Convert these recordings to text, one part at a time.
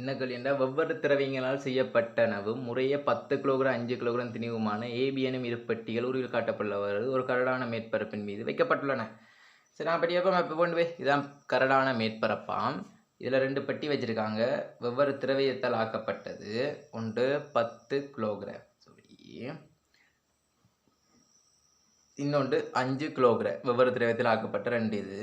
என்ன கேள்வி என்றால் வெவ்வேறு திரவியங்களால் செய்யப்பட்டனவும் முறையே பத்து கிலோகிராம் அஞ்சு கிலோகிராம் திணிவுமான ஏபிஎனும் இருப்பட்டிகள் உருவில் காட்டப்பட்டுள்ளவாறு ஒரு கரடான மேற்பரப்பின் மீது வைக்கப்பட்டுள்ளன. சரி நான் பெட்டியப்போ இப்போ கொண்டு போய்? இதான் கரடான மேற்பரப்பாம். இதில் ரெண்டு பெட்டி வச்சுருக்காங்க. வெவ்வேறு திரவியத்தால் ஆக்கப்பட்டது. ஒன்று பத்து கிலோகிராம். சாரி இன்னொன்று அஞ்சு கிலோகிராம். வெவ்வேறு திரவியத்தில் ஆக்கப்பட்ட ரெண்டு இது.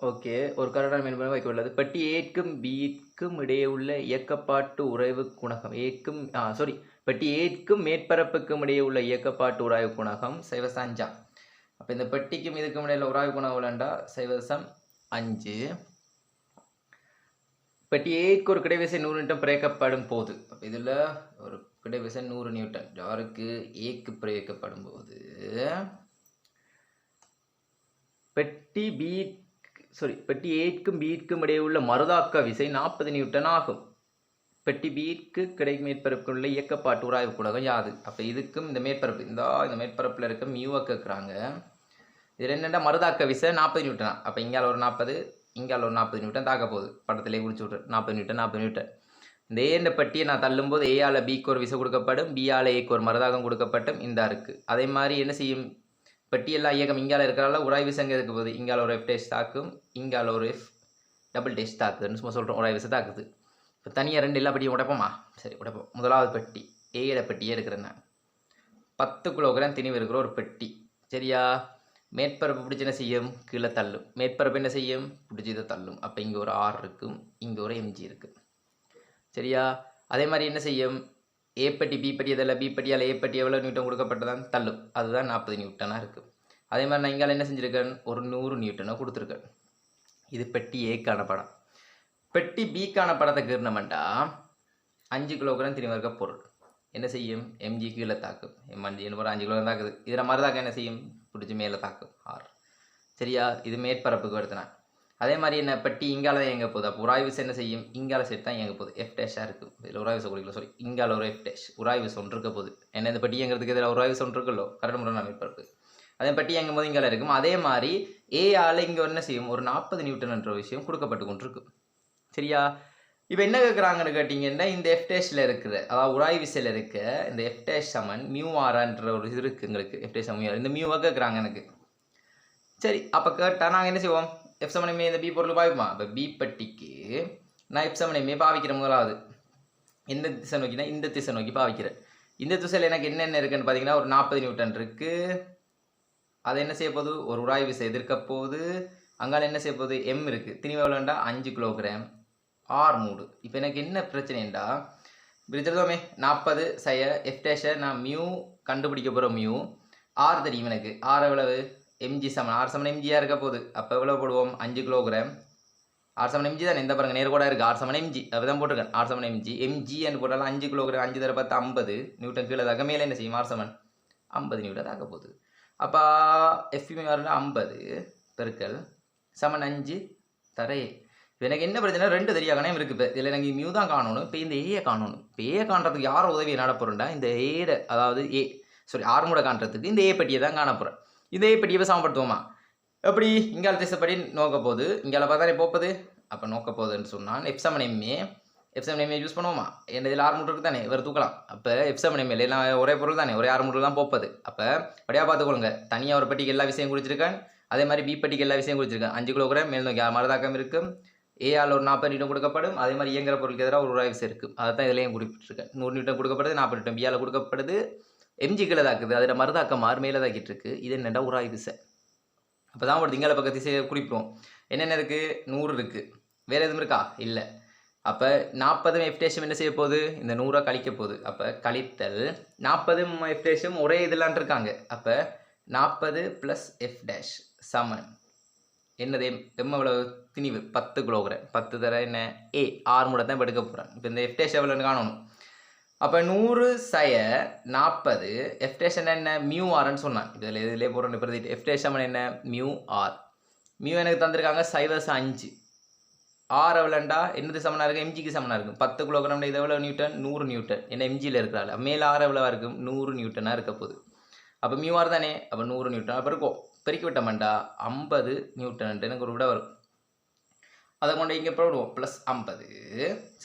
ஓகே. ஒரு கரடான மேற்பரப்பு வைக்க உள்ளது பெட்டி ஏற்கும் பீக்கும் இடையே உள்ள இயக்கப்பாட்டு உறைவு குணகம். ஏற்கும் சாரி பெட்டி ஏற்கும் மேற்பரப்புக்கும் இடையே உள்ள இயக்கப்பாட்டு உராய்வு குணகம் சைவசம் அஞ்சா அப்போ இந்த பெட்டிக்கும் இதுக்கும் இடையில உராய்வு குணகம் உள்ளண்டா சைவசம் அஞ்சு. பெட்டி ஏக்கு ஒரு கிடைவிசை நூறு நியூட்டன் பிரேக்கப்படும் போது. அப்போ இதில் ஒரு கிடைவிசை நூறு நியூட்டன். யாருக்கு ஏக்கு பிரேக்கப்படும் போது. பெட்டி பீட் பெட்டி ஏற்கும் பீட்கும் இடையே உள்ள மருதாக்க விசை நாற்பது நியூட்டன் ஆகும். பெட்டி பீட்க்கு கிடைக்கும் மேற்பரப்பில் உள்ள இயக்கப்பாட்டு உராய்வு குணகம் யாது? அப்போ இதுக்கும் இந்த மேற்பரப்பு இந்த இந்த மேற்பரப்பில் இருக்க மியூவை கேட்குறாங்க இதில் என்னென்னா மருதாக்க விசை நாற்பது நியூட்டனா? அப்போ இங்கால ஒரு நாற்பது இங்கால ஒரு நாற்பது நியூட்டன் தாக்க போகுது. படத்திலே குறிச்சு விட்ரு நாற்பது நியூட்டன் நாற்பது நியூட்டன். இந்த ஏன்ற பெட்டியை நான் தள்ளும்போது ஏயால் பிக்கு ஒரு விசை கொடுக்கப்படும் பியால் ஏக்கு ஒரு மருதாகம் கொடுக்கப்பட்டும் இந்த இருக்குது அதே மாதிரி என்ன செய்யும்? பெட்டியெல்லாம் இயக்கம் இங்கால இருக்கிறால உராய்வு சங்க இருக்க போகுது. இங்கால ஒரு எஃப் டேஸ்ட் தாக்கும் இங்கால ஒரு எஃப் டபுள் டேஸ்ட் தாக்குதுன்னு சும்மா சொல்கிறோம் உராய் தாக்குது. இப்போ தனியாக ரெண்டு எல்லா பெட்டியும் உடைப்போமா? சரி உடைப்போம். முதலாவது பெட்டி ஏட பெட்டியே இருக்கிறேன் நான். பத்து கிலோகிராம் திணிவு இருக்கிற ஒரு பெட்டி. சரியா? மேற்பரப்பு பிடிச்சி என்ன செய்யும்? கீழே தள்ளும். மேற்பரப்பு என்ன செய்யும்? பிடிச்சி இதை தள்ளும். அப்போ இங்கே ஒரு ஆர் இருக்கும். இங்கே ஒரு எம்ஜி இருக்குது சரியா? அதே மாதிரி என்ன செய்யும்? ஏ பட்டி பி பட்டி அதில் பி பெட்டியால் ஏ பட்டி எவ்வளோ நியூட்டன் கொடுக்கப்பட்டதான் தள்ளு அதுதான் நாற்பது நியூட்டனாக இருக்குது அதே மாதிரி நான் இங்கால என்ன செஞ்சுருக்கேன்? ஒரு நூறு நியூட்டனை கொடுத்துருக்கேன். இது பெட்டி ஏக்கான படம். பெட்டி பிக்கான படத்தை கீர்ணமெண்டா அஞ்சு கிலோகிராம் திரும்ப இருக்க பொருள். என்ன செய்யும்? எம்ஜி கீழே தாக்கும். எம் அஞ்சு என்ன அஞ்சு கிலோ தாக்குது. இதில் மாதிரி தாக்க என்ன செய்யும்? பிடிச்சி மேலே தாக்கும். ஆர் சரியா? இது மேற்பரப்புக்கு வருதுனா. அதே மாதிரி என்ன பெட்டி இங்கால தான் இயங்க போகுது. அப்போ உராய்வு என்ன செய்யும்? இங்கால செட் தான் இயங்க போகுது. எஃப் டேஷாக இருக்கும் இதில் உராய்வு விசை கொடுக்கல சாரி இங்கால ஒரு எஃப் டேஷ் உராய் ஒன்று இருக்க போகுது. என்ன இந்த பெட்டி இயங்கிறதுக்கு இதில் உராய் ஒன்று இருக்குல்லோ? கரெக்ட் முறை மேற்பரப்பு அதே பெட்டி இயங்கும் போது இங்கால இருக்கும். அதே மாதிரி ஏ இங்கே என்ன செய்யும்? ஒரு நாற்பது நியூட்டன் என்ற விஷயம் கொடுக்கப்பட்டு கொண்டிருக்கு. சரியா? இப்போ என்ன கேட்குறாங்கன்னு கேட்டிங்கன்னா இந்த எஃப்டேஷில் இருக்கிற அதாவது உராய் விசையில் இருக்க இந்த எஃப்டேஷ் சமன் மியூ ஆரான்ற ஒரு இது இருக்குது எங்களுக்கு. எஃப்டேஷ் சமன் இந்த மியூவை கேட்குறாங்க எனக்கு. சரி அப்போ கேட்டால் நாங்கள் என்ன செய்வோம்? எஃப் சமனமே இந்த பி பொருள் பாவிக்குமா? இப்போ பி பட்டிக்கு நான் எஃப் சமனமே பாவிக்கிறேன் முதலாவது. எந்த திசை நோக்கினா இந்த திசை நோக்கி பாவிக்கிறேன். இந்த திசையில் எனக்கு என்னென்ன இருக்குன்னு பார்த்தீங்கன்னா ஒரு நாற்பது நியூட்டன் இருக்குது அதை என்ன செய்ய போகுது? ஒரு உராய்வு விசை எதிர்க்க போகுது. அங்கால என்ன செய்ய போகுது? எம் இருக்குது திணிவு எவ்வளோண்டா அஞ்சு கிலோகிராம் ஆர் மூடு. இப்போ எனக்கு என்ன பிரச்சனைண்டா? பிரிச்சிருந்தோமே நாற்பது சைய எஃப்டேஷை நான் மியூ கண்டுபிடிக்க போகிற மியூ ஆர் தெரியும் எனக்கு. ஆர் எவ்வளவு? எம்ஜி சமன் ஆறு சமன் எம்ஜியாக இருக்க போகுது. அப்போ எவ்வளோ போடுவோம்? அஞ்சு கிலோகிராம் ஆர் சமன் எம்ஜி தானே? இந்த பாருங்க நேர் கூட இருக்குது ஆர் சமன் எம்ஜி அப்போ தான் போட்டிருக்கேன் ஆர் சமன் எம்ஜி எம்ஜின்னு போட்டாலும் அஞ்சு கிலோகிராம் அஞ்சு தர பத்து ஐம்பது. நியூட்டன் கீழே தாக்க மேலே என்ன செய்யும்? ஆர் சமன் ஐம்பது நியூட்டன் தாக்க போகுது. அப்போ எஃப்யூமி வரல ஐம்பது. பெருக்கல். சமன் அஞ்சு. தரையே இப்போ எனக்கு என்ன பிரச்சனை ரெண்டு தெரியாகனே இருக்குது இப்போ. இதில் எனக்கு மியூ தான் காணணும். இப்போ இந்த ஏயை காணணும். இப்போ ஏ காண்றதுக்கு யார் உதவி நட போகிறேன்டா இந்த ஏட அதாவது ஏ சாரி ஆர்மோட காண்றதுக்கு இந்த ஏ பெட்டியை தான் காண போகிறேன் இதே இப்படி பெட்டியை சமப்படுத்துவோமா எப்படி? இங்கால திசைப்படி நோக்க போகுது இங்கால பார்த்தா போப்பது அப்போ நோக்க போகுதுன்னு சொன்னால் எப்சமன் எம்ஏ எப்சமன் எம்ஏ யூஸ் பண்ணுவோமா? என்ன இதில் ஆறு மூட்டர் தானே இவர் தூக்கலாம். அப்போ எப்சமன் எம்ஏ எல்லாம் ஒரே பொருள் தானே ஒரே ஆறு மூட்டர் தான் போப்பது அப்போ படியாக பார்த்துக்கொள்ளுங்க. தனியாக ஒரு பெட்டிக்கு எல்லா விஷயம் குடிச்சிருக்கேன் அதே மாதிரி பி பெட்டிக்கு எல்லா விஷயம் குடிச்சிருக்கேன் அஞ்சு கிலோகிராம் மேல் நோக்கி மரதாக்கம் இருக்கும். ஏஆல் ஒரு நாற்பது நியூட்டன் கொடுக்கப்படும். அதே மாதிரி இயங்குற பொருளுக்கு எதிராக ஒரு உராய்வு இருக்குது அதை தான் இதுலேயும் குறிப்பிட்டிருக்கேன். நூறு நியூட்டன் கொடுக்கப்படுது நாற்பது நியூட்டன் பிஆல் கொடுக்கப்படுது. எம்ஜி கீழே தாக்குது அதில் மருதாக்கம் ஆறு மேலே தாக்கிட்டு இருக்கு இது என்னடா உராய் திசை அப்போ தான் ஒரு திங்கள பக்கத்து திசையை குறிப்பிடுவோம் என்னென்ன இருக்குது நூறு இருக்குது வேறு எதுவும் இருக்கா? இல்லை. அப்போ நாற்பதும் எஃப்டேஷம் என்ன செய்ய போகுது? இந்த நூறாக கழிக்க போகுது. அப்போ கழித்தல் நாற்பதும் எஃப்டேஷம் ஒரே இதெல்லாம் இருக்காங்க. அப்போ நாற்பது ப்ளஸ் எஃப் டேஷ் சமன். என்னது? எம் எம் எவ்வளவு? திணிவு? பத்து கிலோகிராம். பத்து தர என்ன? ஏ ஆறு மூட தான் எடுக்க போகிறேன் இப்போ இந்த எஃப்டேஷ் எவ்வளோன்னு காணணும். அப்போ நூறு சய நாற்பது எஃப்டேஷன் என்ன? மியூ ஆர்ன்னு சொன்னான். இதில் இதிலே போகிறோம் பிரதிட்டு எஃப்டேஷன் என்ன? மியூ ஆர் மியூ எனக்கு தந்திருக்காங்க சைவஸ் அஞ்சு. ஆர் எவ்வளோண்டா என்னது சமனாக இருக்கும் எம்ஜிக்கு சமனாக இருக்கும் பத்து கிலோகிராம் இது எவ்வளோ நியூட்டன் நூறு நியூட்டன் என்ன எம்ஜியில் இருக்கிறாள். மேலே ஆறு எவ்வளோவா இருக்கும்? நூறு நியூட்டனாக இருக்க போகுது. அப்போ மியூ ஆர் தானே? அப்போ நூறு நியூட்டன் அப்போ இருக்கும் பெருக்கி விட்டோம்டா ஐம்பது நியூட்டன் எனக்கு ஒரு விட வரும். அதை கொண்டு இங்கே போடுவோம். ப்ளஸ் ஐம்பது.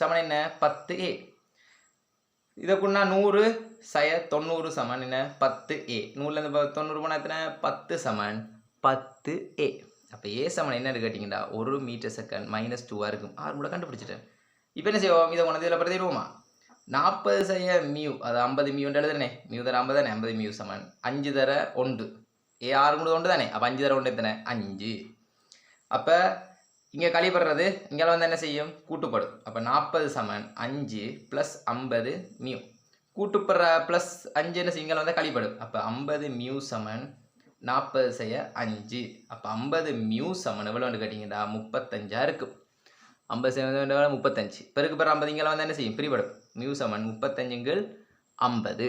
சமன் என்ன? பத்து ஏ இதுக்குன்னா நூறு சய தொண்ணூறு சமன் என்ன? பத்து ஏ நூறுலேருந்து தொண்ணூறு போனால் எத்தனை? பத்து சமன். பத்து ஏ அப்போ ஏ சமன் என்னன்னு கேட்டிங்கன்னா ஒரு மீட்டர் செகண்ட் மைனஸ் டூவாக இருக்கும். ஆறு மூட கண்டுபிடிச்சிட்டேன். இப்போ என்ன செய்வோம்? இதை உனது இதில் பிரதிடுவோமா நாற்பது செய்ய மியூ அது ஐம்பது மியூன்னு எழுதுனே மியூ தர ஐம்பது தானே? ஐம்பது மியூ சமன். அஞ்சு தர ஒன்று. ஏ ஆறு மூணு ஒன்று தானே? அப்போ அஞ்சு தர ஒன்று எத்தனை? அஞ்சு. அப்போ இங்கே கழிப்படுறது இங்கே வந்து என்ன செய்யும்? கூட்டுப்படும் அப்போ நாற்பது சமன் அஞ்சு ப்ளஸ் ஐம்பது மியூ. கூட்டுப்படுற ப்ளஸ் அஞ்சு என்ன செய்யும்? இங்கே வந்து கழிப்படும் அப்போ ஐம்பது மியூ சமன் நாற்பது செய்ய அஞ்சு. அப்போ ஐம்பது மியூ சமன் எவ்வளோன்னு கேட்டிங்கன்னா முப்பத்தஞ்சாக இருக்கும் ஐம்பது செய்ய முப்பத்தஞ்சு. பெருக்கு பெற ஐம்பது இங்கே வந்து என்ன செய்யும்? பிரிபடும் மியூ சமன் முப்பத்தஞ்சுங்கள் ஐம்பது.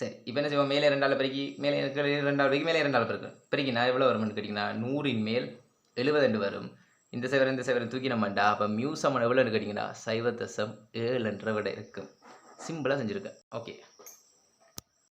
சரி இப்போ என்ன செய்வோம்? மேலே ரெண்டாள் பெருக்கி மேலே இருக்கிற ரெண்டாள் பெருக்கி மேலே ரெண்டாள் பெருக்கு. பெருக்கினா எவ்வளோ வரும்னு கேட்டிங்கன்னா நூறின் மேல் எழுபது ரெண்டு வரும். இந்த சைவரம் இந்த சைவரம் தூக்கி நம்மண்டா அப்போ மியூ சமன் எவ்வளோன்னு கேட்டிங்கன்னா சைவ தசம் ஏழுன்ற விட இருக்கும் சிம்பிளாக செஞ்சுருக்கேன் ஓகே